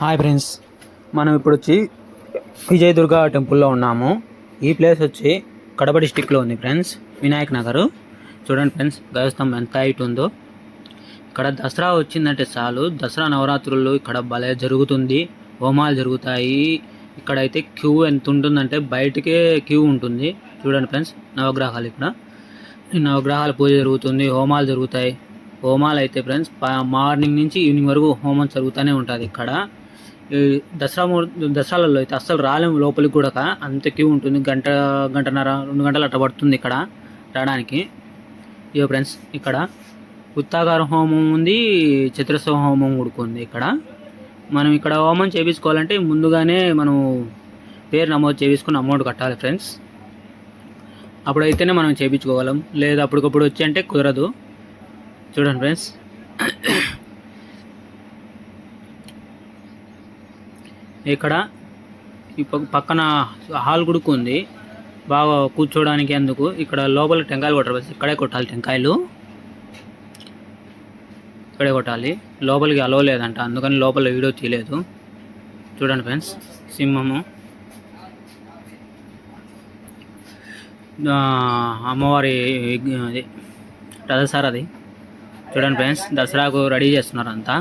Hi friends మనం ఇప్పుడు వచ్చి విజయ్ దుర్గా టెంపుల్లో ఉన్నాము. ఈ ప్లేస్ వచ్చి కడప డిస్టిక్లో ఉంది ఫ్రెండ్స్ వినాయక్ నగర్. చూడండి ఫ్రెండ్స్ గజస్తంభం ఎంత హైట్ ఉందో. ఇక్కడ దసరా వచ్చిందంటే చాలు. దసరా నవరాత్రులు ఇక్కడ భలే జరుగుతుంది. హోమాలు జరుగుతాయి. ఇక్కడైతే క్యూ ఎంత ఉంటుందంటే బయటకే క్యూ ఉంటుంది. చూడండి ఫ్రెండ్స్ నవగ్రహాలు ఇక్కడ. నవగ్రహాల పూజ జరుగుతుంది హోమాలు జరుగుతాయి. హోమాలు అయితే ఫ్రెండ్స్ మార్నింగ్ నుంచి ఈవినింగ్ వరకు హోమం జరుగుతూనే ఉంటుంది ఇక్కడ. దసరా దసరాలలో అయితే అస్సలు రాలేము. లోపలికి కూడా అంత క్యూ ఉంటుంది. గంట గంటన్నర రెండు గంటలు అట్లా పడుతుంది ఇక్కడ రావడానికి. ఇక ఫ్రెండ్స్ ఇక్కడ ఉత్తాకార హోమం ఉంది చతురస్వ హోమం కూడా ఉంది ఇక్కడ. మనం ఇక్కడ హోమం చేయించుకోవాలంటే ముందుగానే మనం పేరు నమోదు చేయించుకుని అమౌంట్ కట్టాలి ఫ్రెండ్స్. అప్పుడైతేనే మనం చేయించుకోగలం లేదా అప్పటికప్పుడు వచ్చి అంటే కుదరదు. చూడండి ఫ్రెండ్స్. ఇక్కడ ఈ పక్కన హాల్ కూడా ఉంది. బాగా కూర్చోవడానికి అందుకు ఇక్కడ లోపల టెంకాయలు కొట్టాలి ఇక్కడే కొట్టాలి టెంకాయలు. ఇక్కడే కొట్టాలి. లోపలికి అలవ లేదంట. అందుకని లోపల వీడియో తీయలేదు. చూడండి ఫ్రెండ్స్ సింహము. అమ్మవారి రథసారది అది చూడండి ఫ్రెండ్స్ దసరాకు రెడీ చేస్తున్నారు అంతా